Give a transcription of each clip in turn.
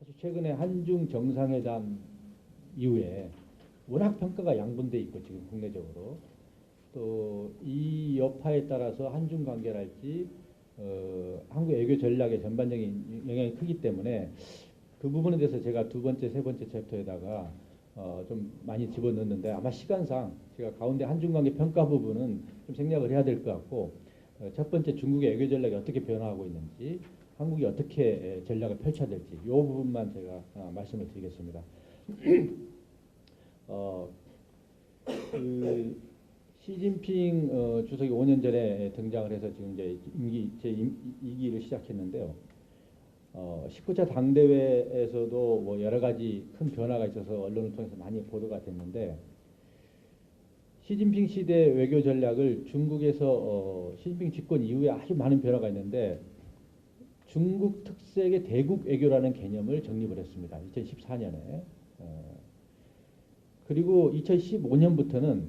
사실 최근에 한중 정상회담 이후에 워낙 평가가 양분돼 있고 지금 국내적으로. 또 이 여파에 따라서 한중 관계랄지 어, 한국 외교 전략의 전반적인 영향이 크기 때문에 그 부분에 대해서 제가 두 번째, 세 번째 챕터에다가 어, 좀 많이 집어넣었는데 아마 시간상 제가 가운데 한중 관계 평가 부분은 좀 생략을 해야 될 것 같고 어, 첫 번째 중국의 외교 전략이 어떻게 변화하고 있는지 한국이 어떻게 에, 전략을 펼쳐야 될지 이 부분만 제가 아, 말씀을 드리겠습니다. 어, 그 시진핑 어, 주석이 5년 전에 등장을 해서 지금 이제 임기 제 임, 이기를 시작했는데요. 어, 19차 당대회에서도 뭐 여러 가지 큰 변화가 있어서 언론을 통해서 많이 보도가 됐는데 시진핑 시대 외교 전략을 중국에서 어, 시진핑 집권 이후에 아주 많은 변화가 있는데 중국 특색의 대국 외교라는 개념을 정립을 했습니다. 2014년에. 어, 그리고 2015년부터는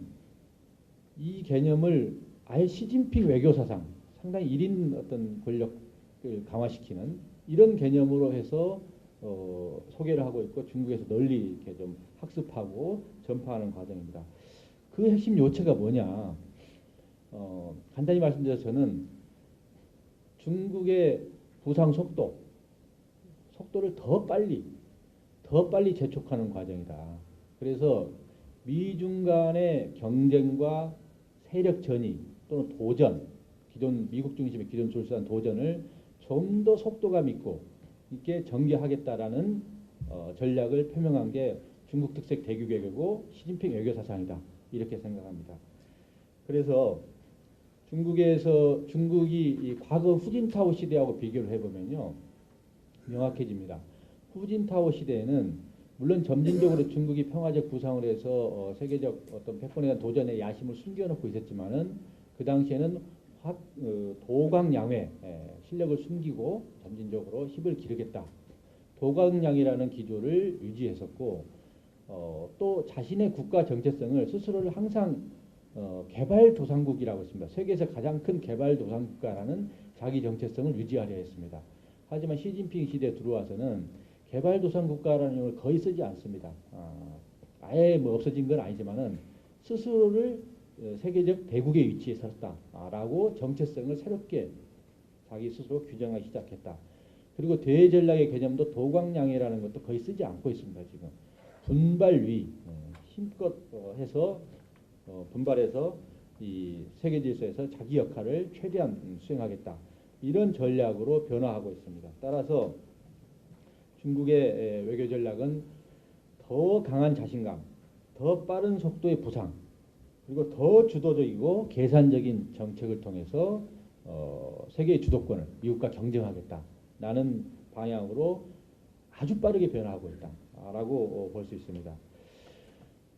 이 개념을 아예 시진핑 외교 사상, 상당히 1인 어떤 권력을 강화시키는 이런 개념으로 해서 어, 소개를 하고 있고 중국에서 널리 이렇게 좀 학습하고 전파하는 과정입니다. 그 핵심 요체가 뭐냐? 어, 간단히 말씀드려서 저는 중국의 부상 속도, 속도를 더 빨리, 더 빨리 재촉하는 과정이다. 그래서 미중 간의 경쟁과 세력 전이 또는 도전, 기존 미국 중심의 기존 출산 도전을 좀 더 속도감 있고 있게 전개하겠다라는 어, 전략을 표명한 게 중국 특색 대규 외교고 시진핑 외교 사상이다 이렇게 생각합니다. 그래서 중국에서 중국이 이 과거 후진타오 시대하고 비교를 해보면요 명확해집니다. 후진타오 시대에는 물론 점진적으로 중국이 평화적 구상을 해서 어, 세계적 어떤 패권에 대한 도전의 야심을 숨겨놓고 있었지만은 그 당시에는 확, 어, 도광양회 예, 실력을 숨기고 점진적으로 힘을 기르겠다. 도광양이라는 기조를 유지했었고 어, 또 자신의 국가 정체성을 스스로를 항상 어, 개발도상국이라고 했습니다. 세계에서 가장 큰 개발도상국가라는 자기 정체성을 유지하려 했습니다. 하지만 시진핑 시대에 들어와서는 개발도상국가라는 용어를 거의 쓰지 않습니다. 아, 아예 뭐 없어진 건 아니지만은 스스로를 어, 세계적 대국의 위치에 섰다라고 정체성을 새롭게 자기 스스로 규정하기 시작했다. 그리고 대전략의 개념도 도광량이라는 것도 거의 쓰지 않고 있습니다. 지금 분발위 어, 힘껏 어, 해서 분발해서 이 세계 질서에서 자기 역할을 최대한 음, 수행하겠다. 이런 전략으로 변화하고 있습니다. 따라서 중국의 외교 전략은 더 강한 자신감, 더 빠른 속도의 부상, 그리고 더 주도적이고 계산적인 정책을 통해서 어, 세계의 주도권을 미국과 경쟁하겠다라는 방향으로 아주 빠르게 변화하고 있다라고 어, 볼수 있습니다.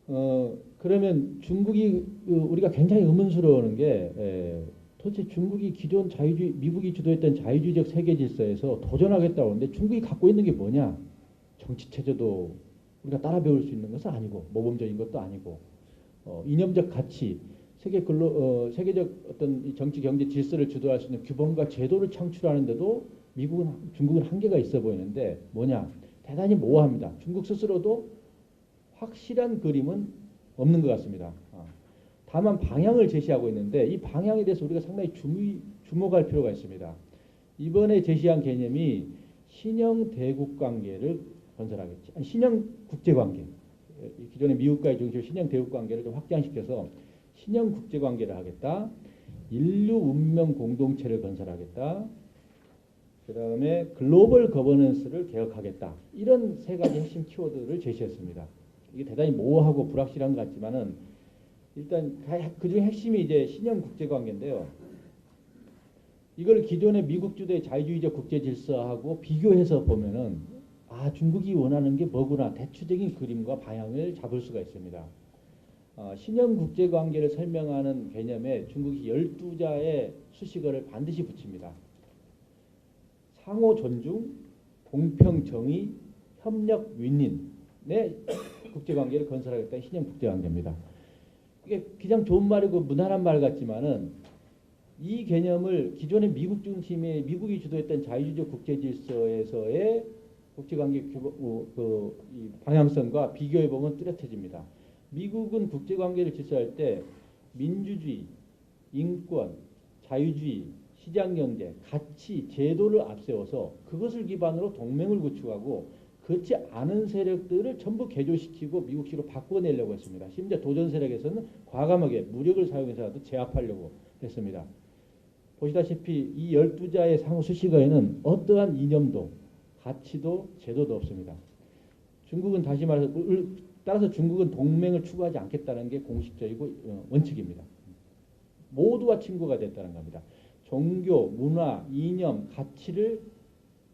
어, 그러면 중국이 그 우리가 굉장히 의문스러워하는 게 에, 도대체 중국이 기존 자유주의 미국이 주도했던 자유주의적 세계 질서에서 도전하겠다고 하는데 중국이 갖고 있는 게 뭐냐? 정치 체제도 우리가 따라 배울 수 있는 것은 아니고 모범적인 것도 아니고 어, 이념적 가치, 세계 글로 어, 세계적 어떤 정치 경제 질서를 주도할 수 있는 규범과 제도를 창출하는데도 미국은 중국은 한계가 있어 보이는데 뭐냐? 대단히 모호합니다. 중국 스스로도 확실한 그림은 없는 것 같습니다. 어. 다만 방향을 제시하고 있는데 이 방향에 대해서 우리가 상당히 주목할 필요가 있습니다. 이번에 제시한 개념이 신형 대국 관계를 건설하겠지. 아니, 신형 국제 관계. 기존의 미국과의 중심 신형 대국 관계를 좀 확장시켜서 신형 국제 관계를 하겠다. 인류 운명 공동체를 건설하겠다. 그 다음에 글로벌 거버넌스를 개혁하겠다. 이런 세 가지 핵심 키워드를 제시했습니다. 이게 대단히 모호하고 불확실한 것 같지만은 일단 그중 핵심이 이제 신형 국제 관계인데요. 이걸 기존의 미국 주도의 자유주의적 국제 질서하고 비교해서 보면은 아 중국이 원하는 게 뭐구나 대추적인 그림과 방향을 잡을 수가 있습니다. 어, 신형 국제 관계를 설명하는 개념에 중국이 12자의 수식어를 반드시 붙입니다. 상호 존중, 공평 정의, 협력 윈윈 의 국제 관계를 건설하겠다는 신형 국제 관계입니다. 이게 그냥 좋은 말이고 무난한 말 같지만은 이 개념을 기존의 미국 중심의 미국이 주도했던 자유주의적 국제 질서에서의 국제관계 어, 그, 이 방향성과 비교해 보면 뚜렷해집니다. 미국은 국제관계를 질서할 때 민주주의, 인권, 자유주의, 시장경제, 가치, 제도를 앞세워서 그것을 기반으로 동맹을 구축하고 그렇지 않은 세력들을 전부 개조시키고 미국식으로 바꿔내려고 했습니다. 심지어 도전 세력에서는 과감하게 무력을 사용해서라도 제압하려고 했습니다. 보시다시피 이 12자의 상호 수식어에는 어떠한 이념도 가치도 제도도 없습니다. 중국은 다시 말해서 따라서 중국은 동맹을 추구하지 않겠다는 게 공식적이고 어, 원칙입니다. 모두와 친구가 됐다는 겁니다. 종교, 문화, 이념, 가치를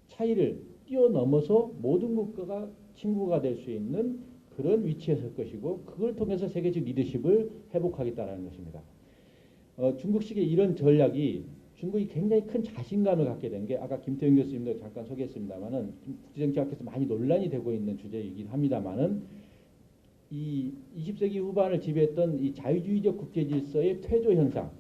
차이를 뛰어넘어서 모든 국가가 친구가 될 수 있는 그런 위치에 설 것이고 그걸 통해서 세계적 리더십을 회복하겠다는 것입니다. 어, 중국식의 이런 전략이 중국이 굉장히 큰 자신감을 갖게 된 게 아까 김태형 교수님도 잠깐 소개했습니다만은 국제정치학에서 많이 논란이 되고 있는 주제이긴 합니다만은 이 20세기 후반을 지배했던 이 자유주의적 국제 질서의 퇴조 현상,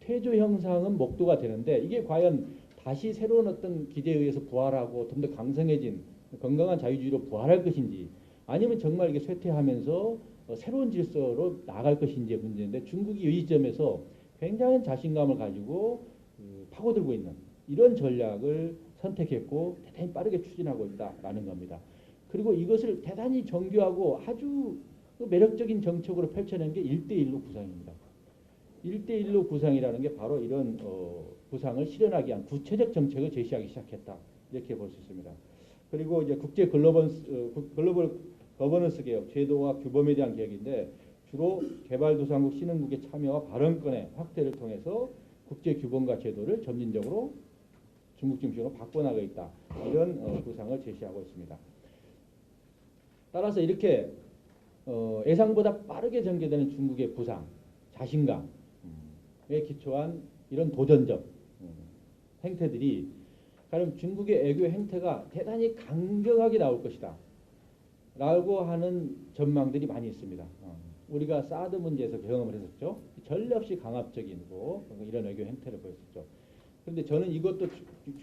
퇴조 현상은 목도가 되는데 이게 과연 다시 새로운 어떤 기대에 의해서 부활하고 좀 더 강성해진 건강한 자유주의로 부활할 것인지 아니면 정말 이게 쇠퇴하면서 어, 새로운 질서로 나갈 것인지의 문제인데 중국이 이 점에서 굉장한 자신감을 가지고 그 파고들고 있는 이런 전략을 선택했고 대단히 빠르게 추진하고 있다라는 겁니다. 그리고 이것을 대단히 정교하고 아주 그 매력적인 정책으로 펼쳐낸 게 1대1로 구상입니다. 1대1로 구상이라는 게 바로 이런 어, 구상을 실현하기 위한 구체적 정책을 제시하기 시작했다. 이렇게 볼 수 있습니다. 그리고 이제 국제 글로벌, 어, 글로벌 거버넌스 개혁, 제도와 규범에 대한 개혁인데 주로 개발도상국 신흥국의 참여와 발언권의 확대를 통해서 국제 규범과 제도를 점진적으로 중국 중심으로 바꿔나가겠다. 이런 어, 구상을 제시하고 있습니다. 따라서 이렇게 어, 예상보다 빠르게 전개되는 중국의 부상, 자신감에 기초한 이런 도전적 음, 행태들이 가령 중국의 애교 행태가 대단히 강경하게 나올 것이다. 라고 하는 전망들이 많이 있습니다. 어, 우리가 사드 문제에서 경험을 했었죠. 전례 없이 강압적이고 이런 외교 행태를 보였었죠. 그런데 저는 이것도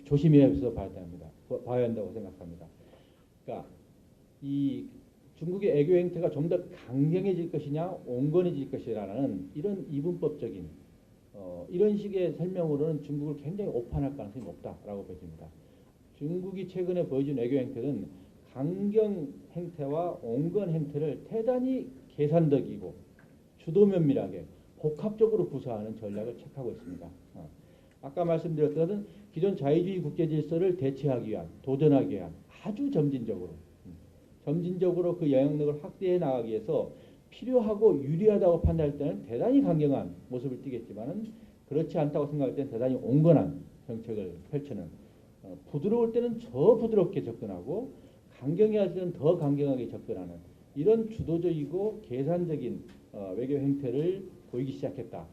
조심해서 봐야 됩니다. 봐야 한다고 생각합니다. 그러니까 이 중국의 애교 행태가 좀 더 강경해질 것이냐 온건해질 것이라는 이런 이분법적인 어, 이런 식의 설명으로는 중국을 굉장히 오판할 가능성이 높다라고 보여집니다. 중국이 최근에 보여준 애교 행태는 강경 행태와 온건 행태를 대단히 계산적이고 주도 면밀하게 복합적으로 구사하는 전략을 책하고 있습니다. 어. 아까 말씀드렸던 기존 자유주의 국제 질서를 대체하기 위한 도전하기 위한 아주 점진적으로 점진적으로 그 영향력을 확대해 나가기 위해서 필요하고 유리하다고 판단할 때는 대단히 강경한 모습을 띠겠지만은 그렇지 않다고 생각할 때는 대단히 온건한 정책을 펼치는 어, 부드러울 때는 더 부드럽게 접근하고 강경할 때는 더 강경하게 접근하는 이런 주도적이고 계산적인 어, 외교 행태를 보이기 시작했다.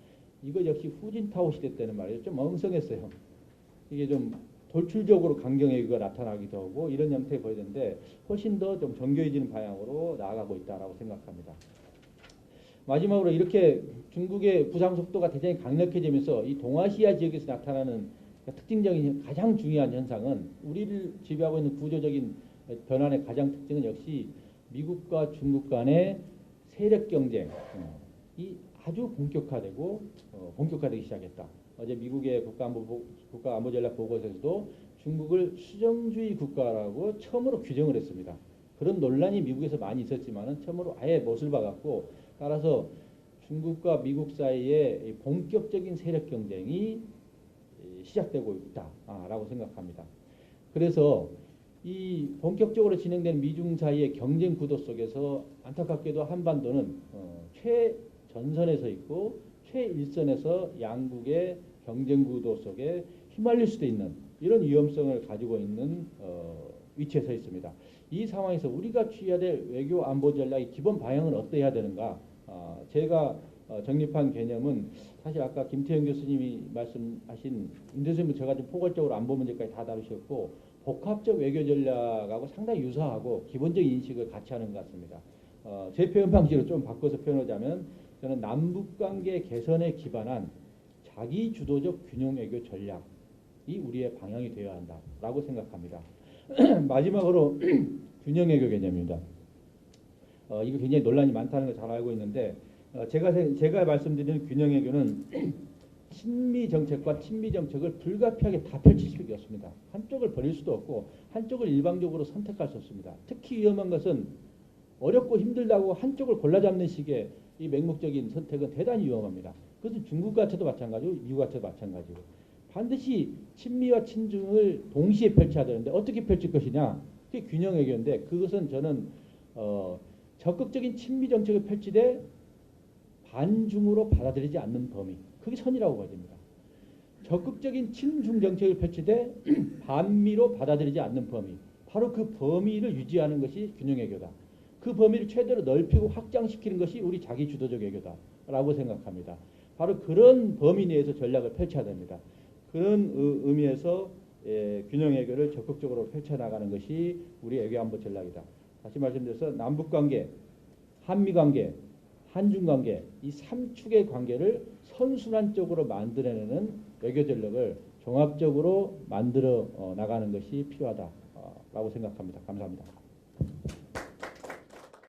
이거 역시 후진타오 시대 때는 말이죠. 좀 엉성했어요. 이게 좀 돌출적으로 강경애가 나타나기도 하고 이런 형태에 보이는데 훨씬 더 좀 정교해지는 방향으로 나아가고 있다라고 생각합니다. 마지막으로 이렇게 중국의 부상 속도가 대단히 강력해지면서 이 동아시아 지역에서 나타나는 특징적인 가장 중요한 현상은 우리를 지배하고 있는 구조적인 변환의 가장 특징은 역시 미국과 중국 간의 세력 경쟁 이 아주 본격화되고 어, 본격화되기 시작했다. 어제 미국의 국가안보, 국가안보전략 보고서에서도 중국을 수정주의 국가라고 처음으로 규정을 했습니다. 그런 논란이 미국에서 많이 있었지만 처음으로 아예 못을 박았고 따라서 중국과 미국 사이에 본격적인 세력 경쟁이 시작되고 있다라고 생각합니다. 그래서 이 본격적으로 진행된 미중 사이의 경쟁 구도 속에서 안타깝게도 한반도는 어, 최전선에 서 있고 최일선에서 양국의 경쟁 구도 속에 휘말릴 수도 있는 이런 위험성을 가지고 있는 어, 위치에 서 있습니다. 이 상황에서 우리가 취해야 될 외교 안보 전략의 기본 방향은 어떠해야 되는가? 어, 제가 어, 정립한 개념은 사실 아까 김태형 교수님이 말씀하신 임대수님 제가 좀 포괄적으로 안보 문제까지 다 다루셨고 복합적 외교 전략하고 상당히 유사하고 기본적 인식을 같이 하는 것 같습니다. 어, 제 표현 방식을 좀 바꿔서 표현하자면 저는 남북 관계 개선에 기반한 자기 주도적 균형 외교 전략이 우리의 방향이 되어야 한다라고 생각합니다. 마지막으로 균형 외교 개념입니다. 어, 이거 굉장히 논란이 많다는 걸 잘 알고 있는데 어, 제가 세- 제가 말씀드리는 균형 외교는 친미 정책과 친미 정책을 불가피하게 다 펼칠 수밖에 없습니다. 한쪽을 버릴 수도 없고 한쪽을 일방적으로 선택할 수 없습니다. 특히 위험한 것은 어렵고 힘들다고 한쪽을 골라잡는 식의 이 맹목적인 선택은 대단히 위험합니다. 그것은 중국 같아도 마찬가지고 미국 같아도 마찬가지고 반드시 친미와 친중을 동시에 펼쳐야 되는데 어떻게 펼칠 것이냐 그게 균형 외교인데 그것은 저는 어, 적극적인 친미 정책을 펼치되 반중으로 받아들이지 않는 범위 그게 선이라고 봐야 됩니다. 적극적인 친중 정책을 펼치되 반미로 받아들이지 않는 범위 바로 그 범위를 유지하는 것이 균형 외교다. 그 범위를 최대로 넓히고 확장시키는 것이 우리 자기 주도적 외교다라고 생각합니다. 바로 그런 범위 내에서 전략을 펼쳐야 됩니다. 그런 의- 의미에서 예, 균형 외교를 적극적으로 펼쳐나가는 것이 우리 외교 안보 전략이다. 다시 말씀드려서 남북 관계, 한미 관계, 한중 관계 이 삼축의 관계를 선순환적으로 만들어내는 외교 전략을 종합적으로 만들어 어, 나가는 것이 필요하다라고 생각합니다. 감사합니다.